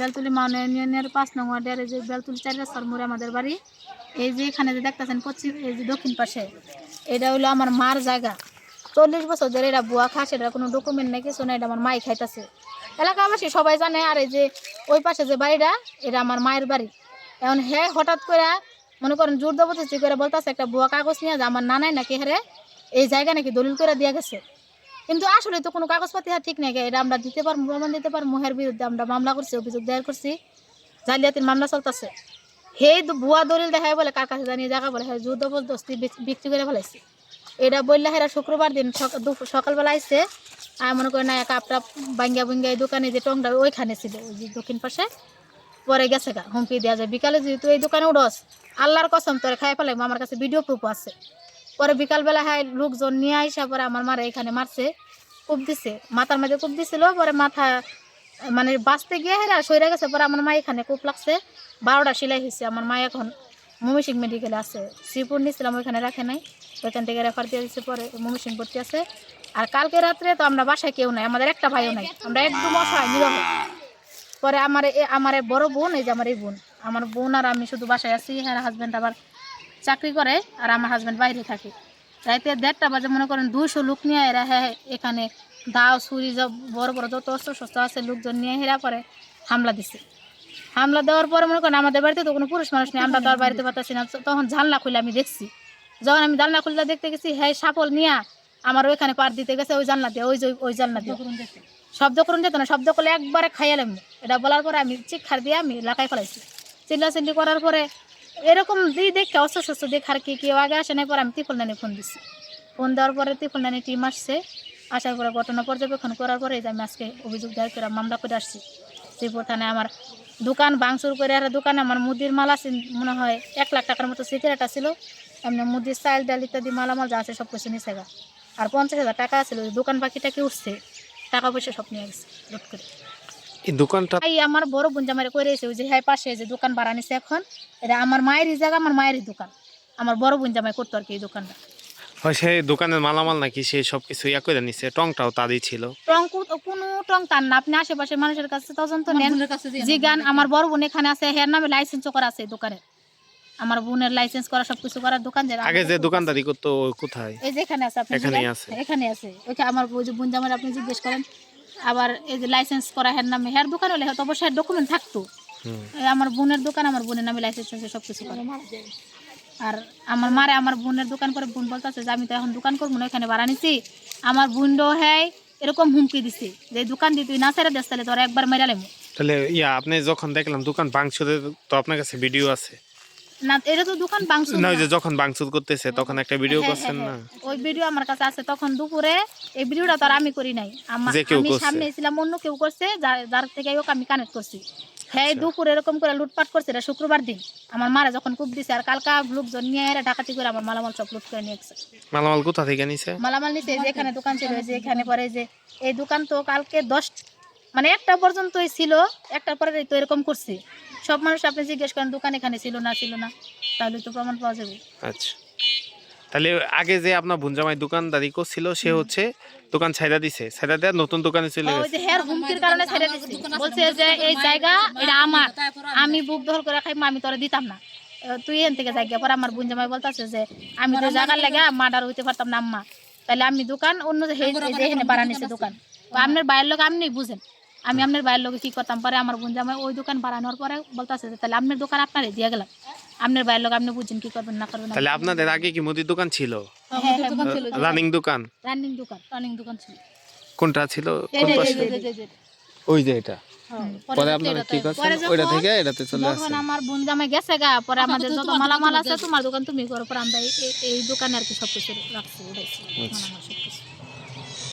বেলতুলি মাউন ইউনিয়নের পাঁচ নং ওয়ার্ডের যে বেলতুলি চার রাস্তার মোড়ে আমাদের বাড়ি, এই যে এখানে যে দেখতেছেন পশ্চিম, এই যে দক্ষিণ পাশে, এটা হলো আমার মার জায়গা। চল্লিশ বছর ধরে এটা বুয়া খাস এটা কোনো ডকুমেন্ট নেই, কিছু না এটা আমার মাই খাইতেছে। এলাকাবাসী সবাই জানে, আর এই যে ওই পাশে যে বাড়িটা, এটা আমার মায়ের বাড়ি। এখন হ্যাঁ হঠাৎ করে, মনে করেন জোর জবরদস্তি করে বলতেছে, একটা বুয়া কাগজ নিয়ে যে, আমার নানাই নাকি হেরে এই জায়গা নাকি দলিল করে দিয়ে গেছে। কিন্তু আসলে তো কোনো কাগজপাতি আর ঠিক নেই এটা আমরা দিতে পারব, প্রমাণ দিতে পারব মোহের বিরুদ্ধে আমরা মামলা করছি, অভিযোগ দায়ের করছি। জালিয়াতির মামলা চলতেছে। দু- ভুয়া দলিল দেখায় বলে কার কাছে জানিয়ে জায়গা বলে হ্যাঁ জোর বিক্রি করে ফেলাইছে। এটা বললে হেরা শুক্রবার দিন সকালবেলা আইসে আর মনে করেন না কাপটা বাঙ্গা বুঙ্গা এই দোকানে যে টংটা ওইখানে ছিল, ওই যে দক্ষিণ পাশে। পরে গেছে গা, হুমকি দেওয়া যায়। বিকালে যদি তুই এই দোকানে উঠস আল্লাহর কসম তোরে খাই ফেলাই আমার কাছে ভিডিও প্রুফ আছে। পরে বিকালবেলা হ্যাঁ লোকজন নিয়ে আইসা পরে আমার মারা এখানে মারছে, কূপ দিছে। মাথার মধ্যে কূপ দিছিল, পরে মাথা মানে বাঁচতে গিয়ে হেরা সইরা গেছে, পরে আমার মা এখানে কূপ লাগছে। বারোটা সেলাই হয়েছে আমার মা এখন মমিসিং মেডিকেলে আছে। শ্রীপুর নিয়েছিলাম ওইখানে রাখে নাই। ওইখান থেকে রেফার দিয়ে দিচ্ছে পরে মমিসিং ভর্তি আছে। আর কালকে রাত্রে তো আমরা বাসায় কেউ নাই, আমাদের একটা ভাইও নাই। আমরা একদম অসহায়, নিরহ। পরে আমার আমার বড় বোন, এই যে আমার এই বোন। আমার বোন আর আমি শুধু বাসায় আছি হ্যাঁ হাজব্যান্ড আবার চাকরি করে আর আমার হাজব্যান্ড বাইরে থাকে। রাইতে দেড়টা বাজে মনে করেন দুইশো লোক নিয়ে এরা হ্যাঁ এখানে দাও, ছুরি যা বড় বড় যত অস্ত্র শস্ত্র আছে, লোকজন নিয়ে হেরা পরে হামলা দিছে। হামলা দেওয়ার পরে মনে করেন আমাদের বাড়িতে তো কোনো পুরুষ মানুষ নেই, আমরা তো বাড়িতে পারতেছি না। তখন জানলা খুলে আমি দেখছি। যখন আমি জানলা খুলে দেখতে গেছি হ্যাঁ সাপল নিয়ে আমার ওইখানে পার দিতে গেছে ওই জানলা দিয়ে, ওই ওই জানলা দিয়ে। শব্দ করুন যেত না, শব্দ করলে একবারে খাইয়ালাম এটা বলার পরে আমি চিক্ষার দিয়ে আমি লাগাই ফেলাইছি। চিল্লা চিল্লি করার পরে এরকম দিই দেখে অস্ত্র শস্ত্র দেখার কি কেউ আগে আসে না পরে আমি ত্রিফল নানি ফোন দিছি। ফোন দেওয়ার পরে ত্রিফল নানি টিম আসছে। আসার পরে ঘটনা পর্যবেক্ষণ করার পরে আমি আজকে অভিযোগ দায়ের করে মামলা করে আসছি। শ্রীপুর থানায় আমার দোকান ভাঙচুর করে আর দোকানে আমার মুদির মাল আছে, মনে হয় এক লাখ টাকার মতো সিগারেট আছিল এমনি মুদির চাল, ডাল ইত্যাদি মালামাল যা আছে সব কিছু নিচে গা। আর পঞ্চাশ হাজার টাকা ওই দোকান পাখিটাকে উঠছে? টাকা পয়সা সব নিয়ে গেছে, লুট করে। এই দোকানটা এই আমার বড় বোন জামাই করে এসে ওই যে হ্যাঁ পাশে যে দোকান ভাড়া নিছে এখন এটা আমার মায়েরই জায়গা আমার মায়েরই দোকান। আমার বড় বোন জামাই করতো আর কি এই দোকানটা। হয় সেই দোকানের মালামাল নাকি সে সব কিছু ইয়া করে নিছে টংটাও তারই ছিল? টং কোনো টং তার না আপনি আশেপাশের মানুষের কাছে তদন্ত নেন। জি গান আমার বড় বোন এখানে আছে হের নামে লাইসেন্স করা আছে দোকানে। আমার বোনের লাইসেন্স করা সবকিছু করার দোকান যে আগে যে দোকানদারি করতো কোথায়? এই যে এখানে আছে আপনি এখানেই আছে। এখানে আছে। ওইখানে আমার ওই যে বোন জামাই আপনি জিজ্ঞেস করেন আবার এই যে লাইসেন্স করা হের নামে হের দোকান হলে হয়তো অবশ্যই ডকুমেন্ট থাকতো। আমার বোনের দোকান আমার বোনের নামে লাইসেন্স আছে সব কিছু করে। আর আমার মারে আমার বোনের দোকান করে বোন বলতেছে যে আমি তো এখন দোকান করব না এখানে ভাড়া নিছি। আমার বোনও হ্যাঁ এরকম হুমকি দিছে যে দোকান দিয়ে তুই না ছেড়ে দেস তাহলে তোরা একবার মেরা তাহলে ইয়া আপনি যখন দেখলাম দোকান ভাঙচুরের তো আপনার কাছে ভিডিও আছে। না এটা তো দোকান না যে যখন ভাঙচুর করতেছে তখন একটা ভিডিও হ্যাঁ, করছেন না? হ্যাঁ, ওই ভিডিও আমার কাছে আছে তখন দুপুরে এই ভিডিওটা তো আর আমি করি নাই। আমা- আমি সামনে ছিলাম অন্য কেউ করছে যার- থেকে আমি কানেক্ট করছি। হ্যাঁ আচ্ছা। এরকম করে লুটপাট করছে এটা শুক্রবার দিন। আমার মারা যখন কূপ দিছে আর কালকা লোকজন নিয়ে এরা ডাকাতি করে আমার মালামাল সব লুট করে নিয়ে গেছে। মালামাল কোথা থেকে নিছে? মালামাল নিচে এই যে এখানে দোকান ছিল যে এখানে পরে যে এই দোকান তো কালকে দশ মানে একটা পর্যন্তই ছিল একটার পরে তো এরকম করছে। সব মানুষ আপনি জিজ্ঞেস করেন দোকান এখানে ছিল না ছিল না? তাহলে তো প্রমাণ পাওয়া যাবে। আচ্ছা। তাহলে আগে যে আপনার ভুঞ্জামাই দোকানদারি করছিল সে হচ্ছে দোকান ছাইড়া দিছে। ছাইড়া দেওয়ার নতুন দোকানে চলে ওই গেছে। যে হের হুমকির কারণে ছেড়ে দিছে। বলছে যে এই জায়গা এটা আমার। আমি বুক দখল করে খাইবো আমি তোরা দিতাম না। তুই এখান থেকে জায়গা পরে আমার বোন জামাই বলতেছে যে আমি তো জায়গার লেগে মার্ডার হইতে পারতাম না আম্মা। তাহলে আমি দোকান অন্য যে হে- যে এখানে বাড়া নিছে দোকান আপনার বাইরের লোক আপনি বুঝেন। আমি আপনার বাইরের লোকে কি করতাম? পরে আমার বোন জামাই ওই দোকান বাড়ানোর পরে বলতেছে যে তাহলে আপনার দোকান আপনারে দিয়ে গেলাম। আপনার বাইরের লোক আপনি বুঝেন কি করবেন না করবেন তাহলে আপনাদের আগে কি মুদির দোকান ছিল? হ্যাঁ হ্যাঁ রানিং দোকান রানিং দোকান? রানিং দোকান ছিল। কোনটা ছিল? কোন পাশে? ওই যে এটা। পরে আপনারা কি করছেন? ওইটা থেকে এটাতে চলে যখন আমার বোন জামাই গেছে গা পরে আমাদের যত মালামাল আছে তোমার দোকান তুমি করো পরে আমরা এই- দোকানে আর কি সব কিছু রাখছি উঠাইছি।